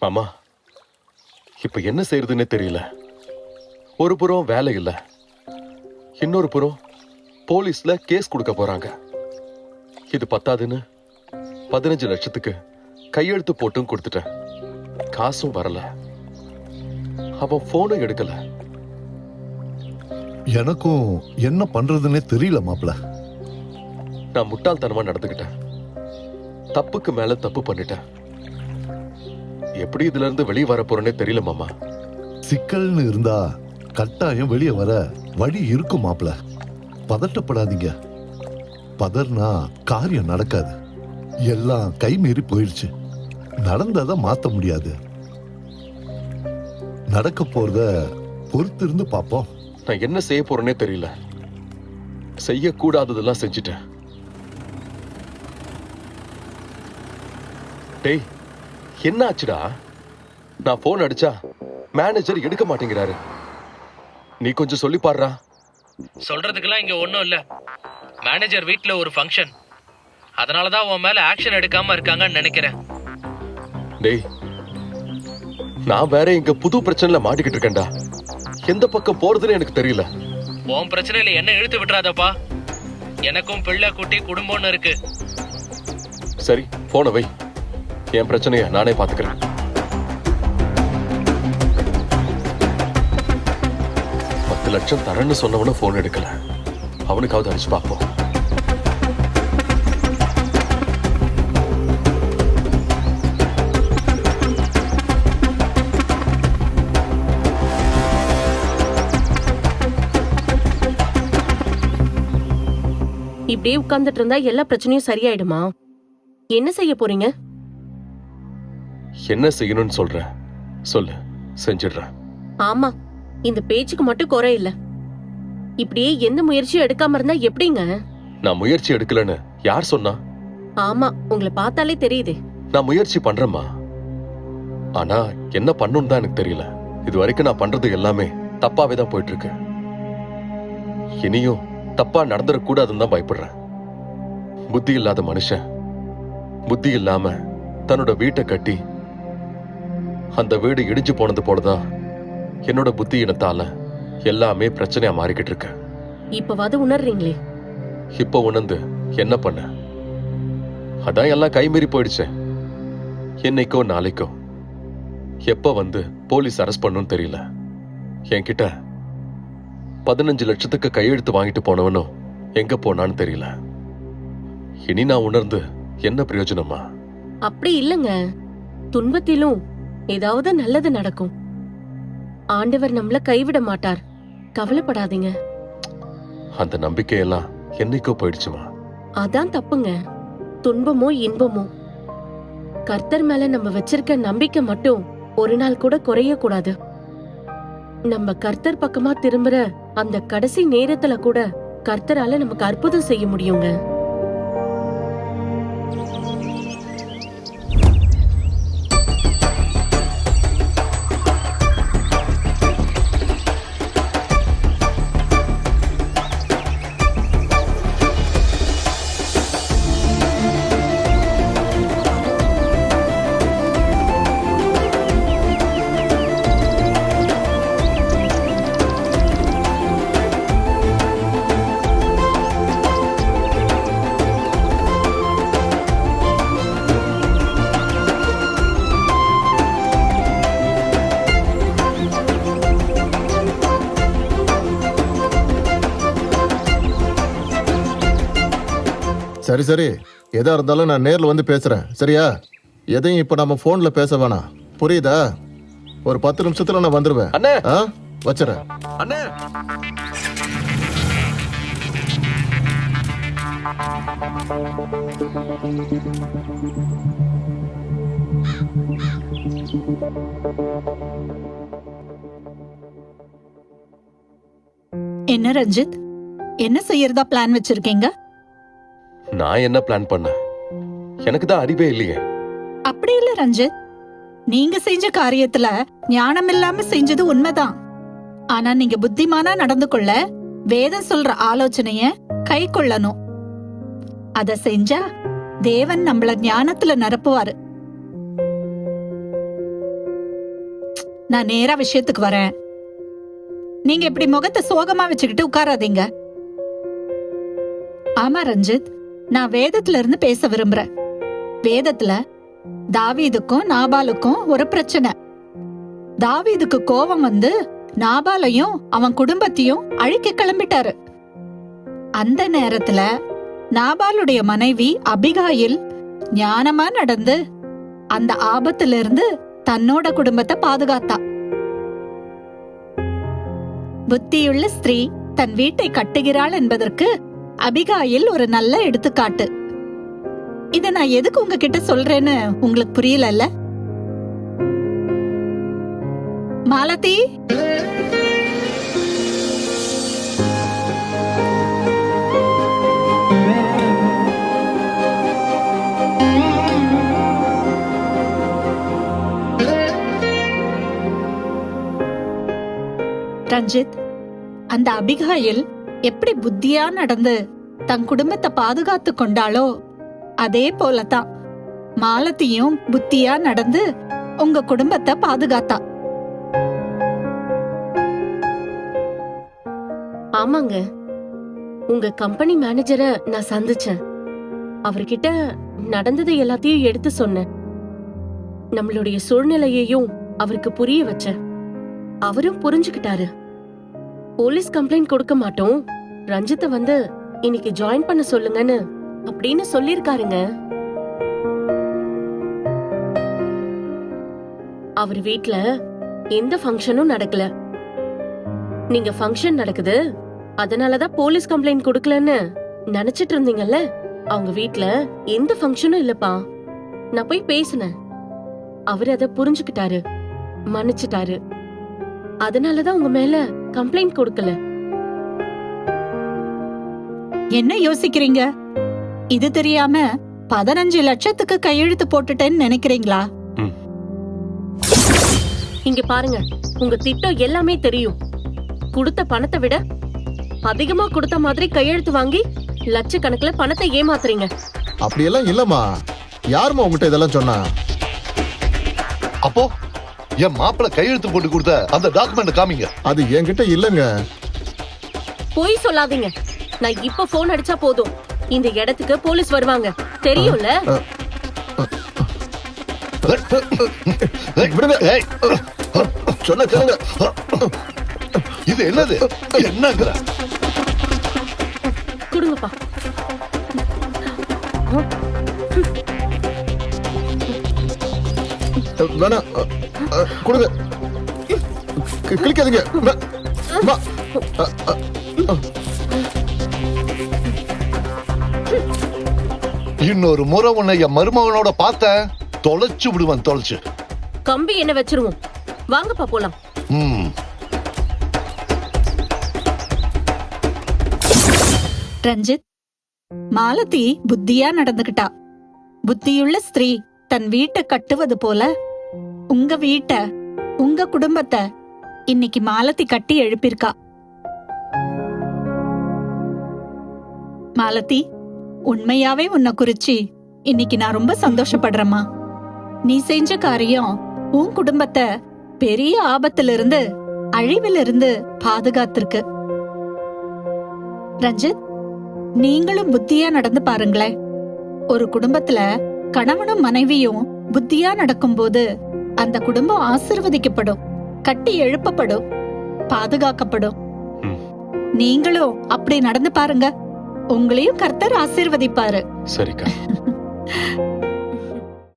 மாமா இப்ப என்ன செய்யறதுன்னே தெரியல. ஒரு புறம் வேலை இல்ல இன்னொரு புறம் போலீஸ்ல கேஸ் கொடுக்க போறாங்க. இது பத்தாதுன்னு பதினஞ்சு லட்சத்துக்கு கையெழுத்து போட்டும் கொடுத்துட்டேன். காசும் வரல. அவன் போனும் எடுக்கல. எனக்கும் என்ன பண்றதுன்னே தெரியல மாப்ள நான் முட்டாள்தனமா நடந்துக்கிட்டேன். தப்புக்கு மேல தப்பு பண்ணிட்டேன். எப்படி இதுல இருந்து வெளியே வர போறேனே தெரியல மாமா. சிக்கல்னு இருந்தா கட்டாயம் வெளியே வர வழி இருக்கும் மாப்ள பதட்டப்படாதீங்க. பதர்னா காரியம் நடக்காது. எல்லாம் கை மீறி போயிடுச்சு. நடந்ததை மாத்த முடியாது. நடக்க போறத பொறுத்திருந்து பாப்போம் நான் என்ன செய்ய போறேனே தெரியல. செய்யக்கூடாததெல்லாம் செஞ்சுட்டேன். டேய் என்ன ஆச்சுடா நான் போன் அடிச்சா மேனேஜர் எடுக்க மாட்டேங்கிறாரு. நீ கொஞ்சம் சொல்லி பாடுறா சொல்றதுக்கெல்லாம் இங்க ஒன்றும் இல்ல. மேனேஜர் வீட்ல ஒரு ஃபங்க்ஷன் அதனால தான் உன் மேல ஆக்ஷன் எடுக்காம இருக்காங்கன்னு நினைக்கிறேன். டேய் நான் வேற இங்க புது பிரச்சனைல மாட்டிக்கிட்டு இருக்கேன்டா. எந்த பக்கம் போறதுன்னு எனக்கு தெரியல. உன் பிரச்சனையில என்ன இழுத்து விட்டுறாதப்பா. எனக்கும் பிள்ளை குட்டி குடும்பம்னு இருக்கு. சரி போன வை. என் பிரச்சனையை நானே பார்த்துக்கிறேன். பத்து லட்சம் தரேன்னு சொன்னவனும் போன் எடுக்கல. அவனுக்காவது அடிச்சு பார்ப்போம். இப்படியே உட்கார்ந்துட்டு இருந்தா எல்லா பிரச்சனையும் சரியாயிடுமா? என்ன செய்ய போறீங்க? என்ன செய்யணும்னு சொல்ற? சொல்லு செஞ்சிடுறேன். ஆமா இந்த பேச்சுக்கு மட்டும் குறை இல்ல. இப்படியே எந்த முயற்சியும் எடுக்காம இருந்தா எப்படிங்க? நான் முயற்சி எடுக்கலன்னு யார் சொன்னா? ஆமா உங்களை பார்த்தாலே தெரியுதே. நான் முயற்சி பண்றேம்மா. ஆனா என்ன பண்ணணும்னு தான் எனக்கு தெரியல. இது வரைக்கும் நான் பண்றது எல்லாமே தப்பாவே தான் போயிட்டு இருக்கு இனியும் தப்பா நடந்துடக்கூடாதுன்னு தான் பயப்படுறேன். புத்தி இல்லாத மனுஷன் புத்தி இல்லாம தன்னோட வீட்டை கட்டி அந்த வீடு இடிஞ்சு போனது போலதான். என்னோட புத்தி இனத்தால எல்லாமே பிரச்சனையா மாறிக்கிட்டு இருக்கு. இப்பவாது உணர்றீங்களே? இப்போ உணர்ந்து என்ன பண்ண? அதான் எல்லாம் கைமீறி போயிடுச்சே. என்னைக்கோ நாளைக்கோ. எப்ப வந்து போலீஸ் அரெஸ்ட் பண்ணுன்னு தெரியல. என்கிட்ட பதினஞ்சு லட்சத்துக்கு கையெழுத்து வாங்கிட்டு போனவனும் எங்க போனான்னு தெரியல. இனி நான் உணர்ந்து என்ன பிரயோஜனமா? அப்படி இல்லங்க. துன்பத்திலும் ஏதாவது நல்லது நடக்கும். ஆண்டவர் நம்மள கைவிட மாட்டார். கவலைப்படாதீங்க. அந்த நம்பிக்கையெல்லாம் என்னைக்கோ போயிடுச்சுமா? அதான் தப்புங்க. துன்பமோ இன்பமோ. கர்த்தர் மேல நம்ம வச்சிருக்க நம்பிக்கை மட்டும் ஒரு நாள் கூட குறைய கூடாது நம்ம கர்த்தர் பக்கமா திரும்புற அந்த கடைசி நேரத்துல கூட கர்த்தரால நமக்கு அற்புதம் செய்ய முடியுங்க. சரி சரி. எதா இருந்தாலும் நான் நேர்ல வந்து பேசுறேன். சரியா? எதையும் இப்ப நம்ம போன்ல பேச வேணாம். புரியுதா? ஒரு பத்து நிமிஷத்துல நான் வந்துருவேன். அண்ணே! ஆ? வச்சுறேன். அண்ணே! என்ன ரஞ்சித்? என்ன செய்யறதா பிளான் வச்சிருக்கீங்க? நான் என்ன பிளான் பண்ணேன்? எனக்கு தான் அறிவே இல்லையே. அப்படி இல்ல ரஞ்சித். நீங்க செஞ்ச காரியத்துல ஞானம் இல்லாம செஞ்சது உண்மைதான். ஆனா நீங்க புத்திமானா நடந்து கொள்ள வேதம் சொல்ற ஆலோசனைய கை கொள்ளணும். அத செஞ்சா தேவன் நம்மள ஞானத்துல நிரப்புவாரு. நான் நேரா விஷயத்துக்கு வரேன். நீங்க இப்படி முகத்தை சோகமா வச்சுக்கிட்டு உட்காராதீங்க. ஆமா ரஞ்சித். நான் வேதத்துல இருந்து பேச விரும்புறேன். வேதத்துல தாவீதுக்கும் நாபாலுக்கும் ஒரு பிரச்சனை. தாவீதுக்கு கோபம் வந்து நாபாலையும் அவன் குடும்பத்தையும் அழிக்க கிளம்பிட்டாரு. அந்த நேரத்துல நாபாலுடைய மனைவி அபிகாயில் ஞானமா நடந்து அந்த ஆபத்துல இருந்து தன்னோட குடும்பத்தை பாதுகாத்தா. புத்தியுள்ள ஸ்திரீ தன் வீட்டை கட்டுகிறாள் என்பதற்கு அபிகாயில் ஒரு நல்ல எடுத்துக்காட்டு. இத நான் எதுக்கு உங்ககிட்ட சொல்றேன்னு உங்களுக்கு புரியலல்ல? மாலதி? ரஞ்சித் அந்த அபிகாயில் எப்படி புத்தியா நடந்து தன் குடும்பத்தை பாதுகாத்து கொண்டாளோ? அதே போலதான் மாலத்தியும் புத்தியா நடந்து உங்க குடும்பத்தை பாதுகாத்தா. ஆமாங்க. உங்க கம்பெனி மேனேஜரை நான் சந்திச்சேன். அவர்கிட்ட நடந்ததை எல்லாத்தையும் எடுத்து சொன்னேன். நம்மளுடைய சூழ்நிலையையும் அவருக்கு புரிய வச்சேன். அவரும் புரிஞ்சுக்கிட்டாரு. போலீஸ் கம்ப்ளைண்ட் கொடுக்க மாட்டோம். ரஞ்சித்தை வந்து இன்னைக்கு ஜாயின் பண்ண சொல்லுங்கன்னு அப்படின்னு சொல்லிருக்காருங்க அவர் வீட்ல எந்த ஃபங்க்ஷனும் நடக்கல. நீங்க ஃபங்க்ஷன் நடக்குது அதனாலதான் போலீஸ் கம்ப்ளைண்ட் கொடுக்கலன்னு நினைச்சிட்டு இருந்தீங்கல்ல? அவங்க வீட்ல எந்த ஃபங்க்ஷனும் இல்லப்பா. நான் போய் பேசினேன். அவர் அதை புரிஞ்சுக்கிட்டாரு மன்னிச்சிட்டாரு. அதனாலதான் உங்க மேல கம்ப்ளைண்ட் கொடுக்கல. என்ன யோசிக்கிறீங்க? இது தெரியாம பதினஞ்சு லட்சத்துக்கு கையெழுத்து போட்டுட்டேன்னு நினைக்கிறீங்களா? இங்க பாருங்க உங்க திட்டம் எல்லாமே தெரியும். கொடுத்த பணத்தை விட அதிகமா கொடுத்த மாதிரி கையெழுத்து வாங்கி லட்சக்கணக்குல பணத்தை ஏமாத்துறீங்க. அப்படியெல்லாம் இல்லம்மா. யாரும்மா உங்ககிட்ட இதெல்லாம் சொன்னா? அப்போ? என் மாப்பிள்ள கையெழுத்து போட்டு கொடுத்த அந்த டாக்குமெண்ட் காமிங்க. அது என்கிட்ட இல்லைங்க. பொய் சொல்லாதீங்க. நான் இப்ப போன் அடிச்சா போதும். இந்த இடத்துக்கு போலீஸ் வருவாங்க. தெரியும்ல? சொன்ன கேளுங்க. இது என்னது? என்னங்கிற? கொடுங்கப்பா. வேணாம். கொடுங்க. கி- கிழிக்காதீங்க. வே- அம்மா. அ, அ, அ. இன்னொரு முறை உன்னை என் மருமகனோட பார்த்தேன். தொலைச்சு விடுவேன் தொலைச்சு. கம்பி என்ன வச்சிருவோம்? வாங்கப்பா போலாம். ம். ரஞ்சித் மாலதி புத்தியா நடந்துகிட்டா. புத்தியுள்ள ஸ்திரீ தன் வீட்டை கட்டுவது போல உங்க வீட்டை உங்க குடும்பத்தை இன்னைக்கு மாலத்தி கட்டி எழுப்பியிருக்கா. மாலத்தி உண்மையாவே உன்னை குறிச்சு இன்னைக்கு நான் ரொம்ப சந்தோஷப்படுறேம்மா. நீ செஞ்ச காரியம் உன் குடும்பத்தை பெரிய ஆபத்திலிருந்து அழிவிலிருந்து பாதுகாத்திருக்கு. ரஞ்சித் நீங்களும் புத்தியா நடந்து பாருங்களேன். ஒரு குடும்பத்துல கணவனும் மனைவியும் புத்தியா நடக்கும்போது அந்த குடும்பம் ஆசிர்வதிக்கப்படும் கட்டி எழுப்பப்படும் பாதுகாக்கப்படும். நீங்களும் அப்படி நடந்து பாருங்க. உங்களையும் கர்த்தர் ஆசீர்வதிப்பாரு. சரிக்கா.